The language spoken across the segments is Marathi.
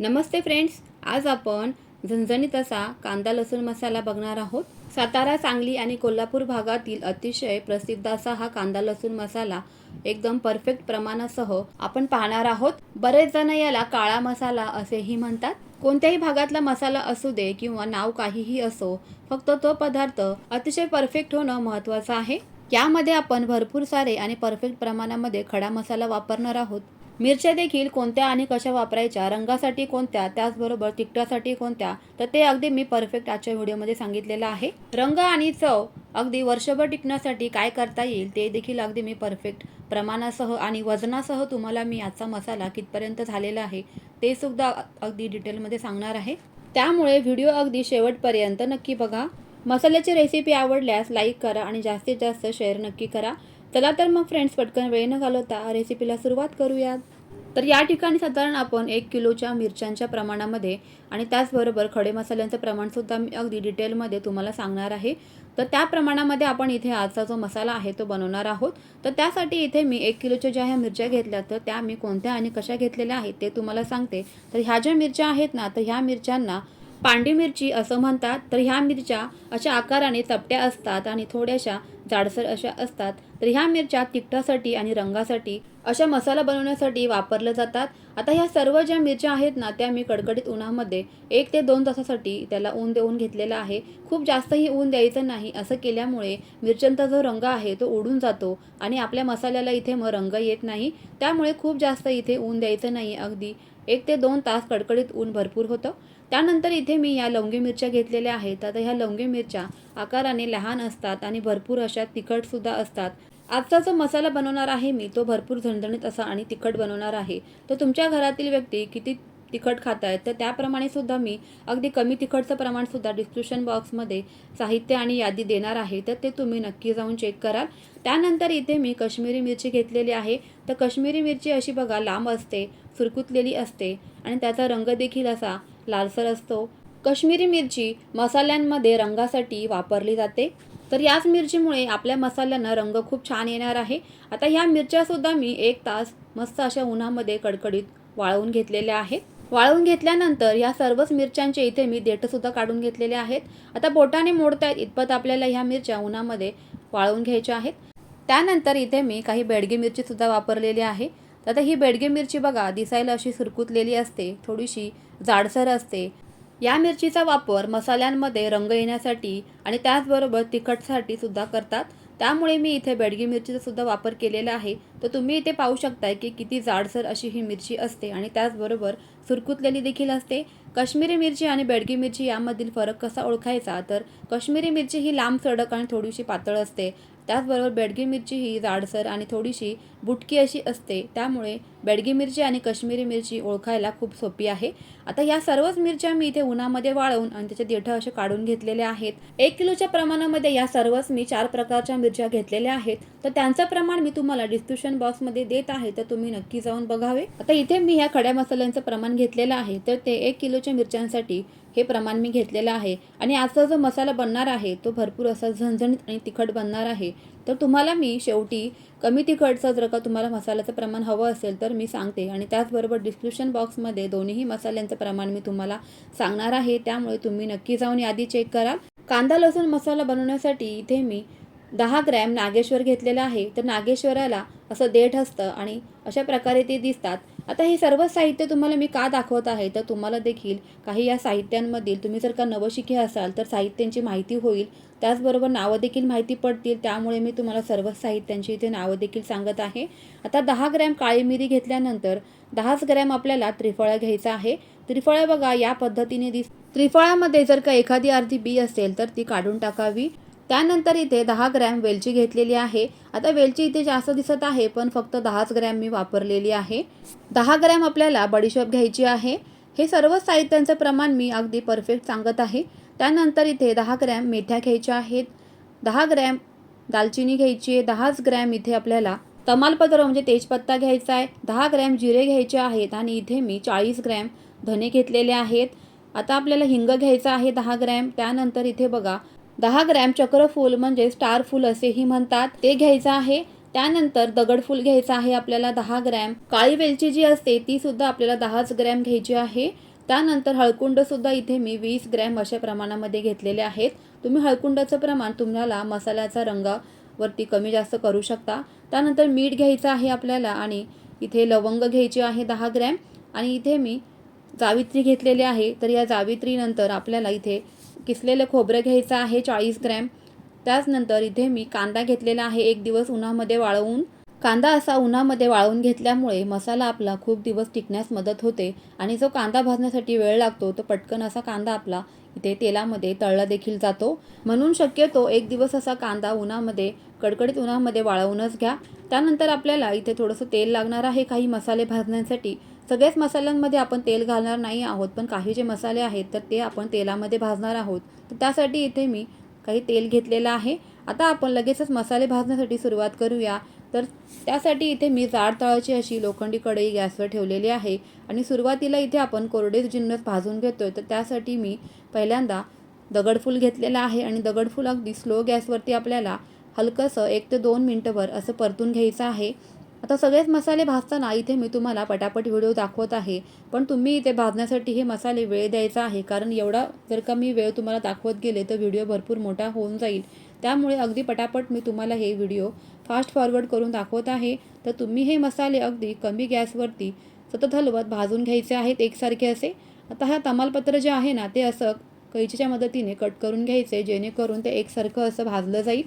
नमस्ते फ्रेंड्स आज आपण झणझणीत असा कांदा लसूण मसाला बघणार आहोत. सातारा सांगली आणि कोल्हापूर भागातील अतिशय प्रसिद्ध असा हा कांदा लसूण मसाला एकदम परफेक्ट प्रमाणासह आपण पाहणार आहोत. बरेच जण याला काळा मसाला असेही म्हणतात. कोणत्याही भागातला मसाला असू दे किंवा नाव काहीही असो फक्त तो पदार्थ अतिशय परफेक्ट होणं महत्त्वाचं आहे. यामध्ये आपण भरपूर सारे आणि परफेक्ट प्रमाणामध्ये खडा मसाला वापरणार आहोत. मिरच्या देखील कोणत्या आणि कशा वापरायच्या रंगासाठी कोणत्या त्याचबरोबर तिखटासाठी कोणत्या तर ते अगदी मी परफेक्ट आजच्या व्हिडिओमध्ये सांगितलेलं आहे. रंग आणि चव अगदी वर्षभर टिकण्यासाठी काय करता येईल ते देखील अगदी मी परफेक्ट प्रमाणासह आणि वजनासह तुम्हाला मी आजचा मसाला कितपर्यंत झालेला आहे ते सुद्धा अगदी डिटेलमध्ये सांगणार आहे. त्यामुळे व्हिडिओ अगदी शेवटपर्यंत नक्की बघा. मसाल्याची रेसिपी आवडल्यास लाईक करा आणि जास्तीत जास्त शेअर नक्की करा. चला तर मग फ्रेंड्स पटकन वेळ न घालवता रेसिपीला सुरुवात करूयात. तर या ठिकाणी साधारण आपण एक किलोच्या मिरच्यांच्या प्रमाणामध्ये आणि त्याचबरोबर खडे मसाल्यांचं प्रमाणसुद्धा मी अगदी डिटेलमध्ये तुम्हाला सांगणार आहे. तर त्या प्रमाणामध्ये आपण इथे आजचा जो मसाला आहे तो बनवणार आहोत. तर त्यासाठी इथे मी एक किलोच्या ज्या ह्या मिरच्या घेतल्या तर त्या मी कोणत्या आणि कशा घेतलेल्या आहेत ते तुम्हाला सांगते. तर ह्या ज्या मिरच्या आहेत ना तर ह्या मिरच्यांना पांडी मिरची असं म्हणतात तर ह्या मिरच्या अशा आकाराने चपट्या असतात आणि थोड्याशा जाडसर अशा असतात तर ह्या मिरच्या तिखटासाठी आणि रंगासाठी अशा मसाला बनवण्यासाठी वापरल्या जातात. आता ह्या सर्व ज्या मिरच्या आहेत ना त्या मी कडकडीत उन्हामध्ये एक ते दोन तासासाठी त्याला ऊन देऊन घेतलेला आहे. खूप जास्तही ऊन द्यायचं नाही असं केल्यामुळे मिरच्यांचा जो रंग आहे तो उडून जातो आणि आपल्या मसाल्याला इथे मग रंग येत नाही. त्यामुळे खूप जास्त इथे ऊन द्यायचं नाही. अगदी एक ते दोन तास कडकडीत ऊन भरपूर होतं. त्यानंतर इथे मी या लवंगी मिरच्या घेतलेल्या आहेत. आता ह्या लवंगी मिरच्या आकाराने लहान असतात आणि भरपूर अशा तिखटसुद्धा असतात. आजचा जो मसाला बनवणार आहे मी तो भरपूर झणझणीत असा आणि तिखट बनवणार आहे. तर तुमच्या घरातील व्यक्ती किती तिखट खात आहेत तर त्याप्रमाणे सुद्धा मी अगदी कमी तिखटचं प्रमाणसुद्धा डिस्क्रिप्शन बॉक्समध्ये साहित्य आणि यादी देणार आहे. तर ते तुम्ही नक्की जाऊन चेक कराल. त्यानंतर इथे मी कश्मीरी मिरची घेतलेली आहे. तर कश्मीरी मिरची अशी बघा लांब असते सुरकुतलेली असते आणि त्याचा रंग देखील असा लालसर असतो. कश्मीरी मिरची मसाल्यांमध्ये रंगासाठी वापरली जाते. तर याच मिरचीमुळे आपल्या मसाल्यांना रंग खूप छान येणार आहे. आता ह्या मिरच्यासुद्धा मी एक तास मस्त अशा उन्हामध्ये कडकडीत वाळवून घेतलेल्या आहेत. वाळवून घेतल्यानंतर या सर्वच मिरच्यांचे इथे मी देठसुद्धा काढून घेतलेले आहेत. आता बोटाने मोडतायत इतपत आपल्याला ह्या मिरच्या उन्हामध्ये वाळवून घ्यायच्या आहेत. त्यानंतर इथे मी काही बेडगी मिरचीसुद्धा वापरलेली आहे. तर आता ही बेडगी मिरची बघा दिसायला अशी सुरकुतलेली असते थोडीशी जाडसर असते. या मिरचीचा वापर मसाल्यांमध्ये रंग येण्यासाठी आणि त्याचबरोबर तिखटसाठी सुद्धा करतात. त्यामुळे मी इथे बेडगी मिरचीचा सुद्धा वापर केलेला आहे. तर तुम्ही इथे पाहू शकताय की किती जाडसर अशी ही मिरची असते आणि त्याचबरोबर सुरकुतलेली देखील असते. काश्मीरी मिरची आणि बेडगी मिरची यामधील फरक कसा ओळखायचा? तर काश्मीरी मिरची ही लांब सडक आणि थोडीशी पातळ असते. त्याचबरोबर बेडगी मिरची ही जाडसर आणि थोडीशी बुटकी अशी असते. त्यामुळे बेडगी मिरची आणि काश्मिरी मिरची ओळखायला खूप सोपी आहे. आता या सर्वच मिरच्या मी इथे उन्हामध्ये वाळवून आणि त्याचे देठं असे काढून घेतलेले आहेत. एक किलोच्या प्रमाणामध्ये या सर्वच मी चार प्रकारच्या मिरच्या घेतलेल्या आहेत. तर त्यांचं प्रमाण मी तुम्हाला डिस्क्रिप्शन बॉक्समध्ये देत आहे. तर तुम्ही नक्की जाऊन बघावे. आता इथे मी ह्या खड्या मसाल्यांचं प्रमाण घेतलेलं आहे. तर ते एक किलोच्या मिरच्यांसाठी हे प्रमाण मी घेतलेलं आहे. आणि आजचा जो मसाला बनणार आहे तो भरपूर असा झणझणीत आणि तिखट बनणार आहे. तर तुम्हाला मी शेवटी कमी तिखटचं जर का तुम्हाला मसाल्याचं प्रमाण हवं असेल तर मी सांगते. आणि त्याचबरोबर डिस्क्रिप्शन बॉक्समध्ये दोन्हीही मसाल्यांचं प्रमाण मी तुम्हाला सांगणार आहे. त्यामुळे तुम्ही नक्की जाऊन यादी चेक कराल कांदा लसूण मसाला बनवण्यासाठी इथे मी दहा ग्रॅम नागेश्वर घेतलेला आहे. तर नागेश्वराला असं देठ असतं आणि अशा प्रकारे ते दिसतात. आता हे सर्व साहित्य तुम्हाला मी का दाखवत आहे? तर तुम्हाला देखील काही या साहित्यांमधील तुम्ही जर का नवशिके असाल तर साहित्यांची माहिती होईल. त्याचबरोबर नावं देखील माहिती पडतील. त्यामुळे मी तुम्हाला सर्व साहित्यांची इथे नावं देखील सांगत आहे. आता दहा ग्रॅम काळी मिरी घेतल्यानंतर दहाच ग्रॅम आपल्याला त्रिफळा घ्यायचा आहे. त्रिफळा बघा या पद्धतीने दिस त्रिफळामध्ये जर का एखादी अर्धी बी असेल तर ती काढून टाकावी. त्यानंतर इथे दहा ग्रॅम वेलची घेतलेली आहे. आता वेलची इथे जास्त दिसत आहे पण फक्त दहाच ग्रॅम मी वापरलेली आहे. दहा ग्रॅम आपल्याला बडीशेप घ्यायची आहे. हे सर्व साहित्यांचं प्रमाण मी अगदी परफेक्ट सांगत आहे. त्यानंतर इथे दहा ग्रॅम मेथ्या घ्यायच्या आहेत. दहा ग्रॅम दालचिनी घ्यायची आहे. दहाच ग्रॅम इथे आपल्याला तमालपत्र म्हणजे तेजपत्ता घ्यायचा आहे. दहा ग्रॅम जिरे घ्यायचे आहेत आणि इथे मी चाळीस ग्रॅम धने घेतलेले आहेत. आता आपल्याला हिंग घ्यायचं आहे दहा ग्रॅम. त्यानंतर इथे बघा दहा ग्रॅम चक्रफूल म्हणजे स्टार फूल असेही म्हणतात. ते घ्यायचं आहे. त्यानंतर दगडफूल घ्यायचं आहे आपल्याला दहा ग्रॅम. काळी वेलची जी असते ती सुद्धा आपल्याला दहाच ग्रॅम घ्यायची आहे. त्यानंतर हळकुंड सुद्धा इथे मी वीस ग्रॅम अशा प्रमाणामध्ये घेतलेले आहेत. तुम्ही हळकुंडाचं प्रमाण तुम्हाला मसाल्याचा रंगावरती कमी जास्त करू शकता. त्यानंतर मीठ घ्यायचं आहे आपल्याला आणि इथे लवंग घ्यायची आहे दहा ग्रॅम. आणि इथे मी जावित्री घेतलेली आहे. तर या जावित्रीनंतर आपल्याला इथे किसलेलं खोबरं घ्यायचं आहे चाळीस ग्रॅम. त्याचनंतर इथे मी कांदा घेतलेला आहे. एक दिवस उन्हामध्ये वाळवून कांदा असा उन्हामध्ये वाळवून घेतल्यामुळे मसाला आपला खूप दिवस टिकण्यास मदत होते आणि जो कांदा भाजण्यासाठी वेळ लागतो तो पटकन असा कांदा आपला इथे तेलामध्ये तळला देखील जातो. म्हणून शक्यतो एक दिवस असा कांदा उन्हामध्ये कडकडीत उन्हामध्ये वाळवूनच घ्या. त्यानंतर आपल्याला इथे थोडंसं तेल लागणार आहे. काही मसाले भाजण्यासाठी. सगळ्याच मसाल्यांमध्ये आपण तेल घालणार नाही आहोत. पण काही जे मसाले आहेत तर ते आपण तेलामध्ये भाजणार आहोत. तर त्यासाठी इथे मी काही तेल घेतलेलं आहे. आता आपण लगेचच मसाले भाजण्यासाठी सुरुवात करूया. तर त्यासाठी इथे मी जाड तळाची अशी लोखंडी कढई गॅसवर ठेवलेली आहे. आणि सुरुवातीला इथे आपण कोरडेच जिन्नस भाजून घेतोय. तर त्यासाठी मी पहिल्यांदा दगडफूल घेतलेला आहे. आणि दगडफूल अगदी स्लो गॅसवरती आपल्याला हलकंसं एक ते दोन मिनटंभर असं परतून घ्यायचं आहे. आता सगळेच मसाले भाजताना इथे मी तुम्हाला पटापट व्हिडिओ दाखवत आहे. पण तुम्ही इथे भाजण्यासाठी हे मसाले वेळ द्यायचा आहे. कारण एवढा जर का मी वेळ तुम्हाला दाखवत गेले तर व्हिडिओ भरपूर मोठा होऊन जाईल. त्यामुळे अगदी पटापट मी तुम्हाला हे व्हिडिओ फास्ट फॉरवर्ड करून दाखवत आहे. तर तुम्ही हे मसाले अगदी कमी गॅसवरती सतत हलवत भाजून घ्यायचे आहेत एकसारखे असे. आता हा तमालपत्र जे आहे ना ते असं कैचीच्या मदतीने कट करून घ्यायचे जेणेकरून ते एकसारखं असं भाजलं जाईल.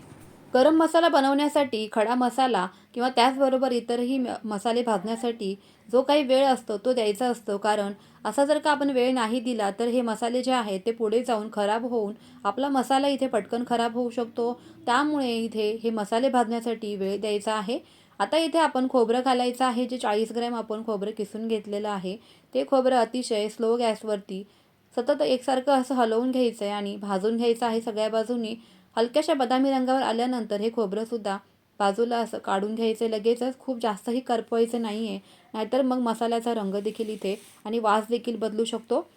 गरम मसाला बनवण्यासाठी खडा मसाला किंवा त्याचबरोबर इतरही म- मसाले भाजण्यासाठी जो काही वेळ असतो तो द्यायचा असतो. कारण असा जर का आपण वेळ नाही दिला तर हे मसाले जे आहेत ते पुढे जाऊन खराब होऊन आपला मसाला इथे पटकन खराब होऊ शकतो. त्यामुळे इथे हे मसाले भाजण्यासाठी वेळ द्यायचा आहे. आता इथे आपण खोबरं घालायचं आहे. जे चाळीस ग्रॅम आपण खोबरं किसून घेतलेलं आहे. ते खोबरं अतिशय स्लो गॅसवरती सतत एकसारखं असं हलवून घ्यायचं आहे आणि भाजून घ्यायचं आहे सगळ्या बाजूनी. हलक्याशा बदामी रंगावर आल्यानंतर हे खोबरंसुद्धा बाजूला असं काढून घ्यायचं. लगेचच खूप जास्तही करपवायचं नाही आहे नाहीतर मग मसाल्याचा रंग देखील इथे आणि वास देखील बदलू शकतो.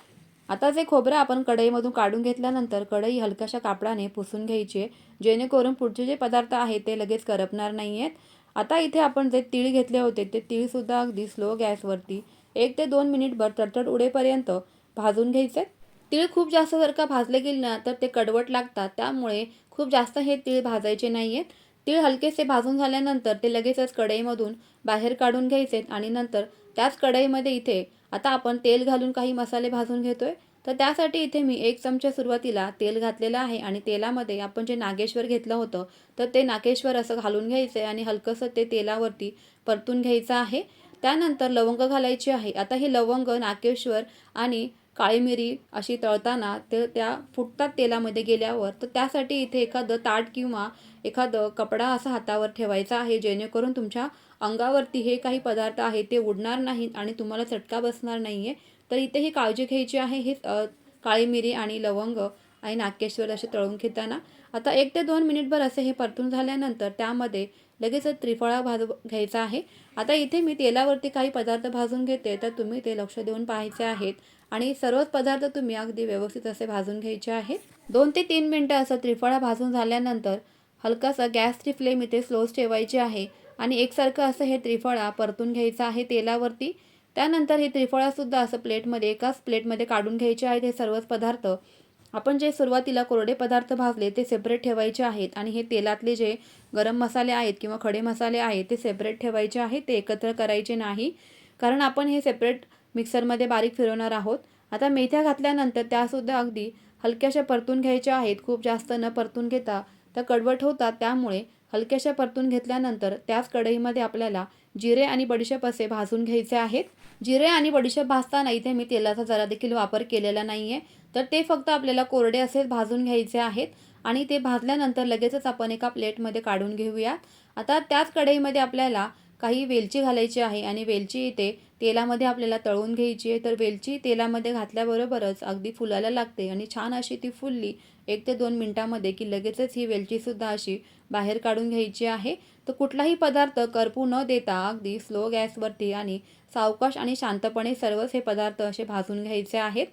आता जे खोबरं आपण कढईमधून काढून घेतल्यानंतर कढई हलक्याशा कापडाने पुसून घ्यायची. आहे जेणेकरून पुढचे जे पदार्थ आहेत ते लगेच करपणार नाही आहेत आता इथे आपण जे तीळ घेतले होते ते तीळसुद्धा अगदी स्लो गॅसवरती एक ते दोन मिनिटभर तडतड उडेपर्यंत भाजून घ्यायचे. तीळ खूप जास्त जर का भाजले गेले ना तर ते कडवट लागतात. त्यामुळे खूप जास्त हे तीळ भाजायचे नाही आहेत तीळ हलकेसे भाजून झाल्यानंतर ते लगेचच कढईमधून बाहेर काढून घ्यायचे आणि नंतर त्याच कढईमध्ये इथे आता आपण तेल घालून काही मसाले भाजून घेतोय तर त्यासाठी इथे मी एक चमचा सुरुवातीला तेल घातलेलं आहे आणि तेलामध्ये आपण जे नागेश्वर घेतलं होतं तर ते नागेश्वर असं घालून घ्यायचं आहे आणि हलकंसं ते तेलावरती परतून घ्यायचं आहे. त्यानंतर लवंग घालायची आहे. आता हे लवंग नागेश्वर आणि काळी मिरी अशी तळताना ते त्या फुटतात तेलामध्ये गेल्यावर तर त्यासाठी इथे एखादं ताट किंवा एखादं कपडा असा हातावर ठेवायचा आहे जेणेकरून तुमच्या अंगावरती हे काही पदार्थ आहे ते उडणार नाहीत आणि तुम्हाला चटका बसणार नाही आहे तर इथे ही काळजी घ्यायची आहे हे काळी मिरी आणि लवंग आणि नाकेश्वर असे तळून घेताना. आता एक ते दोन मिनिटभर असे हे परतून झाल्यानंतर त्यामध्ये लगेचच त्रिफळा भाज घ्यायचा आहे. आता इथे मी तेलावरती काही पदार्थ भाजून घेते तर तुम्ही ते लक्ष देऊन पाहायचे आहेत. आणि सर्वच पदार्थ तुम्ही अगदी व्यवस्थित असे भाजून घ्यायचे आहेत. दोन ते तीन मिनटं असं त्रिफळा भाजून झाल्यानंतर हलकासा गॅसची फ्लेम इथे स्लोच ठेवायची आहे आणि एकसारखं असं हे त्रिफळा परतून घ्यायचं आहे तेलावरती. त्यानंतर हे त्रिफळासुद्धा असं प्लेटमध्ये एकाच प्लेटमध्ये काढून घ्यायचे आहेत हे सर्वच पदार्थ. आपण जे सुरुवातीला कोरडे पदार्थ भाजले ते सेपरेट ठेवायचे आहेत आणि हे तेलातले जे गरम मसाले आहेत किंवा खडे मसाले आहेत ते सेपरेट ठेवायचे आहेत ते एकत्र करायचे नाही. कारण आपण हे सेपरेट मिक्सरमध्ये बारीक फिरवणार आहोत. आता मेथ्या घातल्यानंतर त्यासुद्धा अगदी हलक्याशा परतून घ्यायच्या आहेत. खूप जास्त न परतून घेता त्या कडवट होतात. त्यामुळे हलक्याशा परतून घेतल्यानंतर त्याच कढईमध्ये आपल्याला जिरे आणि बडीशेप असे भाजून घ्यायचे आहेत. जिरे आणि बडीशेप भाजताना इथे मी तेलाचा जरा देखील वापर केलेला नाही आहे तर ते फक्त आपल्याला कोरडे असेच भाजून घ्यायचे आहेत. आणि ते भाजल्यानंतर लगेचच आपण एका प्लेटमध्ये काढून घेऊया आता त्याच कढईमध्ये आपल्याला काही वेलची घालायची आहे आणि वेलची इथे तेलामध्ये आपल्याला तळून घ्यायची आहे. तर वेलची तेलामध्ये घातल्याबरोबरच अगदी फुलायला लागते आणि छान अशी ती फुलली. एक ते दोन मिनटामध्ये की लगेचच ही वेलचीसुद्धा अशी बाहेर काढून घ्यायची आहे. तर कुठलाही पदार्थ करपू न देता अगदी स्लो गॅसवरती आणि सावकाश आणि शांतपणे सर्वच हे पदार्थ असे भाजून घ्यायचे आहेत.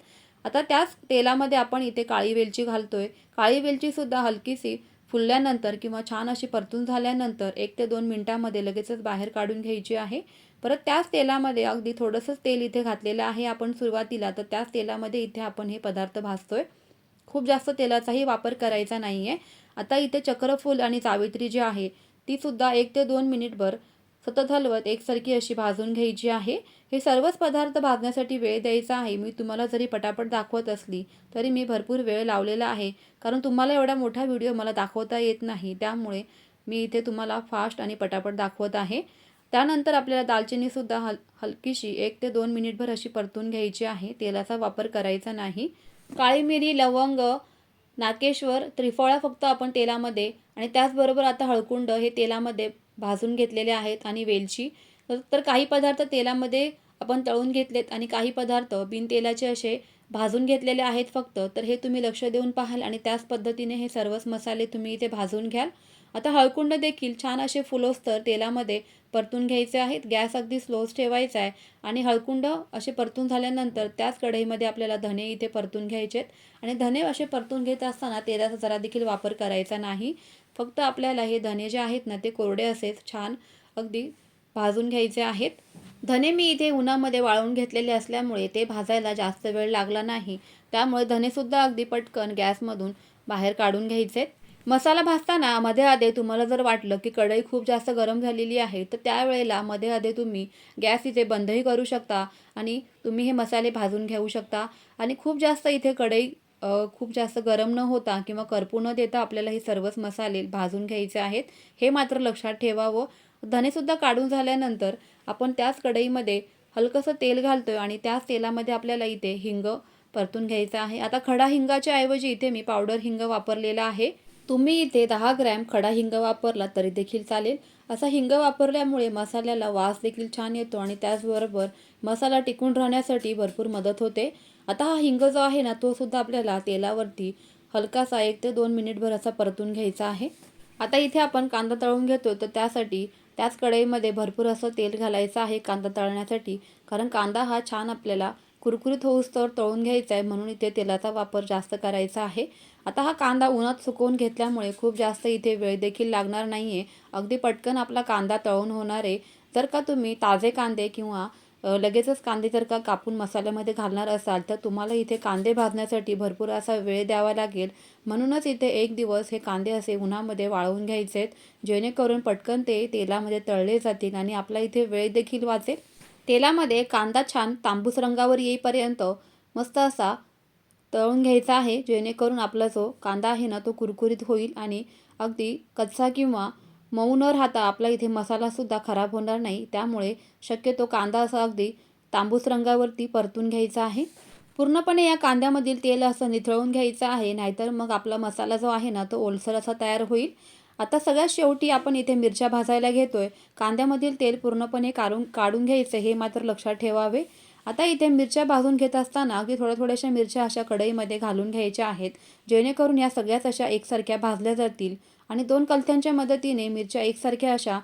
आता त्याच तेलामध्ये आपण इथे काळी वेलची घालतोय. काळी वेलचीसुद्धा हलकीशी फुलल्यानंतर किंवा छान अशी परतून झाल्यानंतर एक ते दोन मिनटामध्ये लगेचच बाहेर काढून घ्यायची आहे. परत त्याच तेलामध्ये अगदी थोडंसंच तेल इथे घातलेलं आहे आपण सुरुवातीला तर त्याच तेलामध्ये इथे आपण हे पदार्थ भाजतोय. खूप जास्त तेलाचाही वापर करायचा नाही आहे आता इथे चक्रफूल आणि सावित्री जी आहे तीसुद्धा एक ते दोन मिनिटभर सतत हलवत एकसारखी अशी भाजून घ्यायची आहे. हे सर्वच पदार्थ भाजण्यासाठी वेळ द्यायचा आहे. मी तुम्हाला जरी पटापट दाखवत असली तरी मी भरपूर वेळ लावलेला आहे. कारण तुम्हाला एवढा मोठा व्हिडिओ मला दाखवता येत नाही. त्यामुळे मी इथे तुम्हाला फास्ट आणि पटापट दाखवत आहे. त्यानंतर आपल्याला दालचिनीसुद्धा हल हलकीशी एक ते दोन मिनिटभर अशी परतून घ्यायची आहे. तेलाचा वापर करायचा नाही. काळी मिरी लवंग नाकेश्वर त्रिफळा फक्त आपण तेलामध्ये आणि त्याचबरोबर आता हळकुंड हे तेलामध्ये भाजून घेतलेले आहेत आणि वेलची. तर काही पदार्थ तेलामध्ये आपण तळून घेतलेत आणि काही पदार्थ बिन तेलाचे असे भाजून घेतलेले आहेत फक्त. तर हे तुम्ही लक्ष देऊन पाहाल आणि त्याच पद्धतीने हे सर्वच मसाले तुम्ही इथे भाजून घ्याल. आता हळकुंड देखील छान असे फुलोस्तर तेलामध्ये परतून घ्यायचे आहेत गॅस अगदी स्लोच ठेवायचा आहे आणि हळकुंड असे परतून झाल्यानंतर त्याच कढईमध्ये आपल्याला धने इथे परतून घ्यायचे आहेत. आणि धने असे परतून घेत असताना तेलाचा जरा देखील वापर करायचा नाही. फक्त आपल्याला हे धने जे आहेत ना ते कोरडे असेच छान अगदी भाजून घ्यायचे आहेत. धने मी इथे उन्हामध्ये वाळवून घेतलेले असल्यामुळे ते भाजायला जास्त वेळ लागला नाही. त्यामुळे धनेसुद्धा अगदी पटकन गॅसमधून बाहेर काढून घ्यायचे मसाला भाजताना मध्ये आधे तुम्हाला जर वाटलं की कढई खूप जास्त गरम झालेली आहे तर त्यावेळेला मध्ये आधे तुम्ही गॅस इथे बंदही करू शकता आणि तुम्ही हे मसाले भाजून घेऊ शकता. आणि खूप जास्त इथे कढई खूप जास्त गरम न होता किंवा करपू न देता आपल्याला हे सर्वच मसाले भाजून घ्यायचे आहेत हे मात्र लक्षात ठेवावं. धनेसुद्धा काढून झाल्यानंतर आपण त्याच कढईमध्ये हलकंसं तेल घालतोय आणि त्याच तेलामध्ये आपल्याला इथे हिंग परतून घ्यायचं आहे. आता खडा हिंगाच्या ऐवजी इथे मी पावडर हिंग वापरलेला आहे. तुम्ही इथे दहा ग्रॅम खडा हिंग वापरला तरी देखील चालेल. असा हिंग वापरल्यामुळे मसाल्याला वास देखील छान येतो आणि त्याचबरोबर मसाला टिकून राहण्यासाठी भरपूर मदत होते. आता हा हिंग जो आहे ना तो सुद्धा आपल्याला तेलावरती हलकासा एक ते दोन मिनिटभर असा परतून घ्यायचा आहे. आता इथे आपण कांदा तळून घेतो तर त्यासाठी त्याच कढईमध्ये भरपूर असं तेल घालायचं आहे कांदा तळण्यासाठी. कारण कांदा हा छान आपल्याला कुरकुरीत होऊस्तोवर तळून घ्यायचा आहे म्हणून इथे तेलाचा वापर जास्त करायचा आहे. आता हा कांदा उन्हात सुकवून घेतल्यामुळे खूप जास्त इथे वेळ देखील लागणार नाही आहे अगदी पटकन आपला कांदा तळून होणार आहे. जर का तुम्ही ताजे कांदे किंवा लगेचच कांदे जर का कापून मसाल्यामध्ये घालणार असाल तर तुम्हाला इथे कांदे भाजण्यासाठी भरपूर असा वेळ द्यावा लागेल. म्हणूनच इथे एक दिवस हे कांदे असे उन्हामध्ये वाळवून घ्यायचे आहेत जेणेकरून पटकन ते तेलामध्ये तळले जातील आणि आपला इथे वेळ देखील वाचेल. तेलामध्ये कांदा छान तांबूस रंगावर येईपर्यंत मस्त असा तळून घ्यायचा आहे जेणेकरून आपला जो कांदा आहे ना तो कुरकुरीत होईल आणि अगदी कच्चा किंवा मऊ न राहता आपला इथे मसालासुद्धा खराब होणार नाही. त्यामुळे शक्यतो कांदा असा अगदी तांबूस रंगावरती परतून घ्यायचा आहे. पूर्णपणे या कांद्यामधील तेल असं निथळून घ्यायचं आहे नाहीतर मग आपला मसाला जो आहे ना तो ओलसर असा तयार होईल. आता सगळ्यात शेवटी आपण इथे मिरच्या भाजायला घेतोय. कांद्यामधील तेल पूर्णपणे काढून काढून घ्यायचं हे मात्र लक्षात ठेवावे. आता इथे मिरच्या भाजून घेत असताना अगदी थोड्या थोड्याशा मिरच्या अशा कढईमध्ये घालून घ्यायच्या आहेत. जेणेकरून या सगळ्याच अशा एकसारख्या भाजल्या जातील आणि दोन कलथ्यांच्या मदतीने मिरच्या एकसारख्या अशा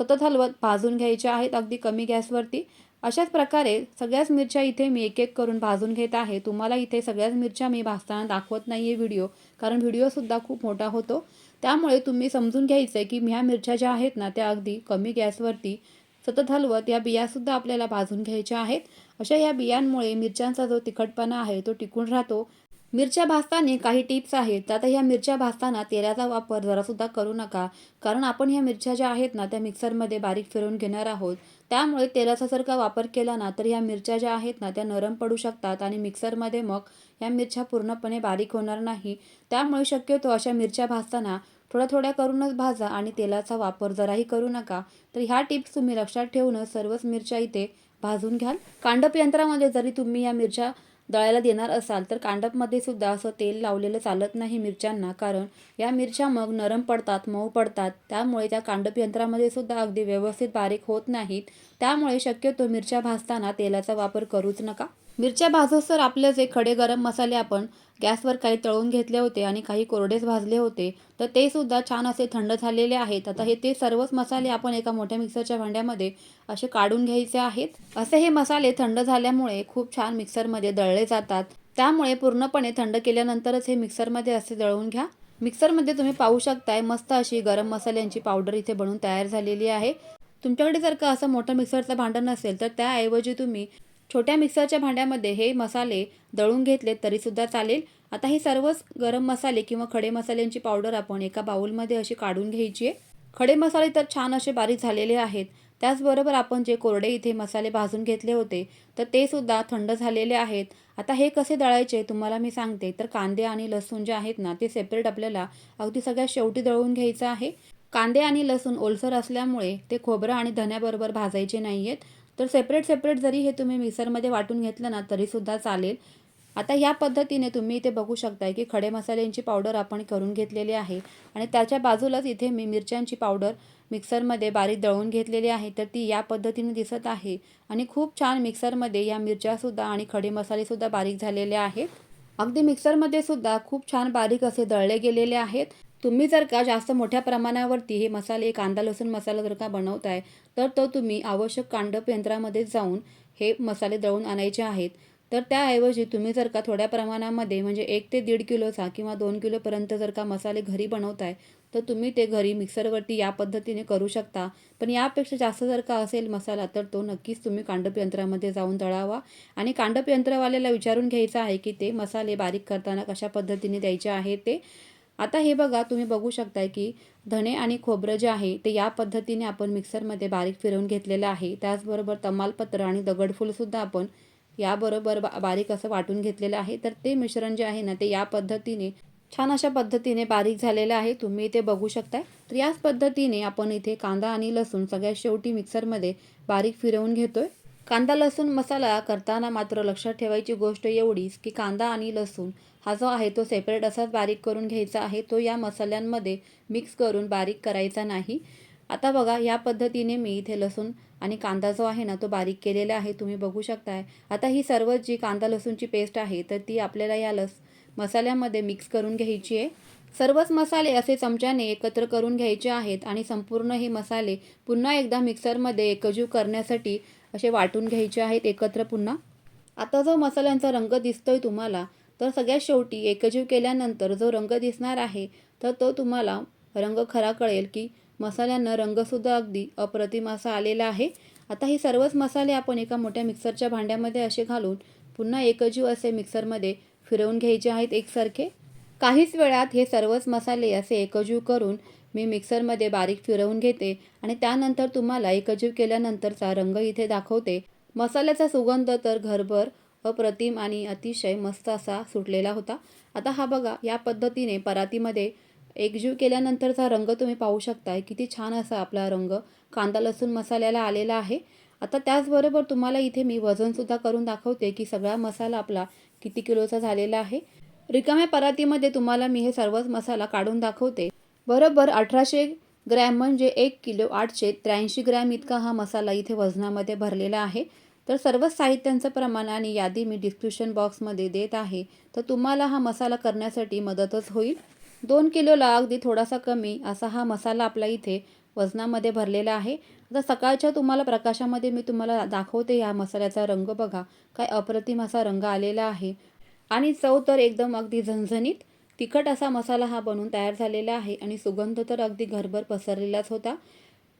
सतत हलवत भाजून घ्यायच्या आहेत अगदी कमी गॅसवरती. अशाच प्रकारे सगळ्याच मिरच्या इथे मी एक एक करून भाजून घेत आहे. तुम्हाला इथे सगळ्याच मिरच्या मी भाजताना दाखवत नाही आहे व्हिडिओ कारण व्हिडिओसुद्धा खूप मोठा होतो. त्यामुळे तुम्ही समजून घ्यायचं आहे की ह्या मिरच्या ज्या आहेत ना त्या अगदी कमी गॅसवरती सतत हलवत या बियासुद्धा आपल्याला भाजून घ्यायच्या आहेत. अशा या बियांमुळे मिरच्यांचा जो तिखटपणा आहे तो टिकून राहतो. मिरच्या भाजताना काही टिप्स आहेत. आता ह्या मिरच्या भाजताना तेलाचा वापर जरासुद्धा करू नका. कारण आपण ह्या मिरच्या ज्या आहेत ना त्या मिक्सरमध्ये बारीक फिरवून घेणार आहोत. त्यामुळे तेलाचा जर का वापर केला ना तर ह्या मिरच्या ज्या आहेत ना त्या नरम पडू शकतात आणि मिक्सरमध्ये मग ह्या मिरच्या पूर्णपणे बारीक होणार नाही. त्यामुळे शक्यतो अशा मिरच्या भाजताना थोड्या थोड्या करूनच भाजा आणि तेलाचा वापर जराही करू नका. तर ह्या टिप्स तुम्ही लक्षात ठेवून सर्वच मिरच्या इथे भाजून घ्याल. कांडप यंत्रामध्ये जरी तुम्ही या मिरच्या दळायला देणार असाल तर कांडपमध्ये सुद्धा असं तेल लावलेलं चालत नाही मिरच्यांना कारण या मिरच्या मग नरम पडतात मऊ पडतात. त्यामुळे त्या कांडप यंत्रामध्ये सुद्धा अगदी व्यवस्थित बारीक होत नाहीत. त्यामुळे शक्यतो मिरच्या भाजताना तेलाचा वापर करूच नका. मिरच्या भाजोसर आपले जे खडे गरम मसाले आपण गॅसवर काही तळून घेतले होते आणि काही कोरडेच भाजले होते तर ते सुद्धा छान असे थंड झालेले आहेत. आता हे ते सर्वच मसाले आपण एका मोठ्या मिक्सरच्या भांड्यामध्ये असे काढून घ्यायचे आहेत. असे हे मसाले थंड झाल्यामुळे खूप छान मिक्सरमध्ये दळले जातात. त्यामुळे पूर्णपणे थंड केल्यानंतरच हे मिक्सरमध्ये असे दळून घ्या. मिक्सरमध्ये तुम्ही पाहू शकताय मस्त अशी गरम मसाल्यांची पावडर इथे बनवून तयार झालेली आहे. तुमच्याकडे जर का असं मोठं मिक्सरचं भांडं नसेल तर त्याऐवजी तुम्ही छोट्या मिक्सरच्या भांड्यामध्ये हे मसाले दळून घेतले तरीसुद्धा चालेल. आता हे सर्वच गरम मसाले किंवा खडे मसाल्यांची पावडर आपण एका बाउलमध्ये अशी काढून घ्यायची आहे. खडे मसाले तर छान असे बारीक झालेले आहेत. त्याचबरोबर आपण जे कोरडे इथे मसाले भाजून घेतले होते तर ते सुद्धा थंड झालेले आहेत. आता हे कसे दळायचे तुम्हाला मी सांगते. तर कांदे आणि लसूण जे आहेत ना ते सेपरेट आपल्याला अगदी सगळ्यात शेवटी दळून घ्यायचं आहे. कांदे आणि लसूण ओलसर असल्यामुळे ते खोबरं आणि धन्याबरोबर भाजायचे नाही आहेत तर सेपरेट सेपरेट जरी हे तुम्ही मिक्सरमध्ये वाटून घेतलं ना तरीसुद्धा चालेल. आता ह्या पद्धतीने तुम्ही इथे बघू शकताय की खडे मसाल्यांची पावडर आपण करून घेतलेली आहे. आणि त्याच्या बाजूलाच इथे मी मिरच्यांची पावडर मिक्सरमध्ये बारीक दळून घेतलेली आहे. तर ती या पद्धतीने दिसत आहे. आणि खूप छान मिक्सरमध्ये या मिरच्यासुद्धा आणि खडे मसालेसुद्धा बारीक झालेले आहेत. अगदी मिक्सरमध्ये सुद्धा खूप छान बारीक असे दळले गेलेले आहेत. तुम्ही जर का जास्त मोठ्या प्रमाणावरती हे मसाले कांदा लसूण मसाला जर का बनवताय तर तो तुम्ही आवश्यक कांडप यंत्रामध्ये जाऊन हे मसाले दळून आणायचे आहेत. तर त्याऐवजी तुम्ही जर का थोड्या प्रमाणामध्ये म्हणजे एक ते दीड किलोचा किंवा दोन किलोपर्यंत जर का मसाले घरी बनवताय तर तुम्ही ते घरी मिक्सरवरती या पद्धतीने करू शकता. पण यापेक्षा जास्त जर का असेल मसाला तर तो नक्कीच तुम्ही कांडप यंत्रामध्ये जाऊन दळावा. आणि कांडप यंत्रवाल्याला विचारून घ्यायचं आहे की ते मसाले बारीक करताना कशा पद्धतीने द्यायचे आहे ते. आता हे बघा तुम्ही बघू शकताय की धणे आणि खोबरं जे आहे ते या पद्धतीने आपण मिक्सरमध्ये बारीक फिरवून घेतलेलं आहे. त्याचबरोबर तमालपत्र आणि दगडफूलसुद्धा आपण याबरोबर बा बारीक असं वाटून घेतलेलं आहे. तर ते मिश्रण जे आहे ना ते या पद्धतीने छान अशा पद्धतीने बारीक झालेलं आहे. तुम्ही इथे बघू शकताय. तर याच पद्धतीने आपण इथे कांदा आणि लसूण सगळ्यात शेवटी मिक्सरमध्ये बारीक फिरवून घेतोय. कांदा लसूण मसाला करताना मात्र लक्षात ठेवायची गोष्ट एवढीच की कांदा आणि लसूण हा जो आहे तो सेपरेट असाच बारीक करून घ्यायचा आहे. तो या मसाल्यांमध्ये मिक्स करून बारीक करायचा नाही. आता बघा या पद्धतीने मी इथे लसूण आणि कांदा जो आहे ना तो बारीक केलेला आहे. तुम्ही बघू शकताय. आता ही सर्व जी कांदा लसूणची पेस्ट आहे तर ती आपल्याला या लस मसाल्यामध्ये मिक्स करून घ्यायची आहे. सर्वच मसाले असे चमच्याने एकत्र करून घ्यायचे आहेत आणि संपूर्ण हे मसाले पुन्हा एकदा मिक्सरमध्ये एकजीव करण्यासाठी असे वाटून घ्यायचे आहेत एकत्र पुन्हा. आता जो मसाल्यांचा रंग दिसतोय तुम्हाला तर सगळ्यात शेवटी एकजीव केल्यानंतर जो रंग दिसणार आहे तर तो तुम्हाला रंग खरा कळेल की मसाल्यांना रंगसुद्धा अगदी अप्रतिम असा आलेला आहे. आता हे सर्वच मसाले आपण एका मोठ्या मिक्सरच्या भांड्यामध्ये असे घालून पुन्हा एकजीव असे मिक्सरमध्ये फिरवून घ्यायचे आहेत एकसारखे. काहीच वेळात हे सर्वच मसाले असे एकजीव करून मी मिक्सरमध्ये बारीक फिरवून घेते आणि त्यानंतर तुम्हाला एकजीव केल्यानंतरचा रंग इथे दाखवते. मसाल्याचा सुगंध तर घरभर अप्रतिम आणि अतिशय मस्त असा सुटलेला होता. आता हा बघा या पद्धतीने परातीमध्ये एकजीव केल्यानंतरचा रंग तुम्ही पाहू शकताय. किती छान असा आपला रंग. कांदा लसूण मसाल्याला आलेला आहे. आता त्याचबरोबर तुम्हाला इथे मी वजनसुद्धा करून दाखवते की सगळा मसाला आपला किती किलोचा झालेला आहे. रिकाम्या परातीमध्ये तुम्हाला मी हे सर्वच मसाला काढून दाखवते. बरोबर अठराशे ग्रॅम म्हणजे एक किलो आठशे त्र्याऐंशी ग्रॅम इतका हा मसाला इथे वजनामध्ये भरलेला आहे. तर सर्वच साहित्यांचं प्रमाण आणि यादी मी डिस्क्रिप्शन बॉक्समध्ये देत आहे. तर तुम्हाला हा मसाला करण्यासाठी मदतच होईल. दोन किलोला अगदी थोडासा कमी असा हा मसाला आपला इथे वजनामध्ये भरलेला आहे. आता सकाळच्या तुम्हाला प्रकाशामध्ये मी तुम्हाला दाखवते या मसाल्याचा रंग बघा. काय अप्रतिम असा रंग आलेला आहे. आणि चव तर एकदम अगदी झणझणीत. तिखट असा मसाला हा बनून तयार झालेला आहे आणि सुगंध तर अगदी घरभर पसरलेलाच होता.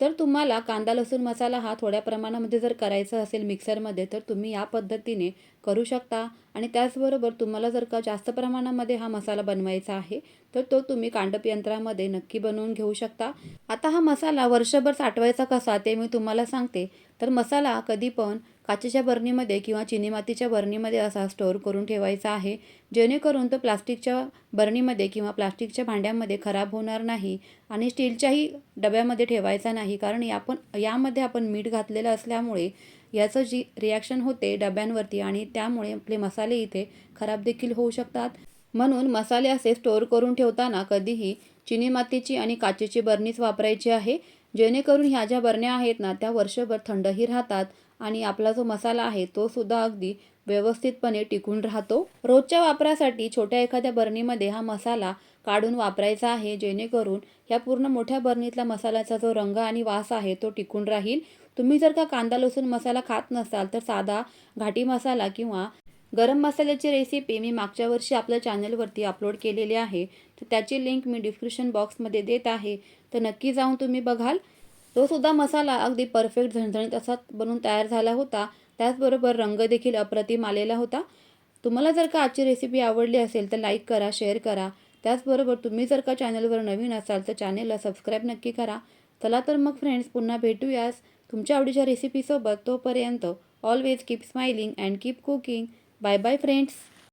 तर तुम्हाला कांदा लसूण मसाला हा थोड्या प्रमाणामध्ये जर करायचा असेल मिक्सरमध्ये तर तुम्ही या पद्धतीने करू शकता. आणि त्याचबरोबर तुम्हाला जर का जास्त प्रमाणामध्ये हा मसाला बनवायचा आहे तर तो तुम्ही कांडप यंत्रामध्ये नक्की बनवून घेऊ शकता. आता हा मसाला वर्षभर साठवायचा कसा ते मी तुम्हाला सांगते. तर मसाला कधी पण काचेच्या बरणीमध्ये किंवा चिनी मातीच्या बरणीमध्ये असा स्टोअर करून ठेवायचा आहे. जेणेकरून तो प्लास्टिकच्या बरणीमध्ये किंवा प्लास्टिकच्या भांड्यामध्ये खराब होणार नाही आणि स्टीलच्याही डब्यामध्ये ठेवायचा नाही. कारण आपण यामध्ये आपण मीठ घातलेलं असल्यामुळे याचं जी रिॲक्शन होते डब्यांवरती आणि त्यामुळे आपले मसाले इथे खराब देखील होऊ शकतात. म्हणून मसाले असे स्टोअर करून ठेवताना कधीही चिनी मातीची आणि काचेची बरणीच वापरायची आहे. जेणेकरून ह्या ज्या बरण्या आहेत ना त्या वर्षभर थंडही राहतात आणि आपला जो मसाला आहे तो सुद्धा अगदी व्यवस्थितपणे टिकून राहतो. रोजच्या वापरासाठी छोट्या एखाद्या बरणीमध्ये हा मसाला काढून वापरायचा आहे जेणेकरून ह्या पूर्ण मोठ्या बरणीतला मसाल्याचा जो रंग आणि वास आहे तो टिकून राहील. तुम्ही जर का कांदा लसूण मसाला खात नसाल तर साधा घाटी मसाला किंवा गरम मसाल्याची रेसिपी मी मागच्या वर्षी आपल्या चॅनलवरती अपलोड केलेली आहे. तर त्याची लिंक मी डिस्क्रिप्शन बॉक्समध्ये देत आहे. तर नक्की जाऊन तुम्ही बघाल. तो सुद्धा मसाला अगदी परफेक्ट झणझणीत असा बनून तयार झाला होता त्याचबरोबर रंग देखील अप्रतिम आलेला होता. तुम्हाला जर का आजची रेसिपी आवडली असेल तर लाईक करा शेअर करा. त्याचबरोबर तुम्ही जर का चॅनलवर नवीन असाल तर चॅनेलला सबस्क्राईब नक्की करा. चला तर मग फ्रेंड्स पुन्हा भेटूयास तुमच्या आवडीच्या रेसिपीसोबत तोपर्यंत always keep smiling and keep cooking bye bye friends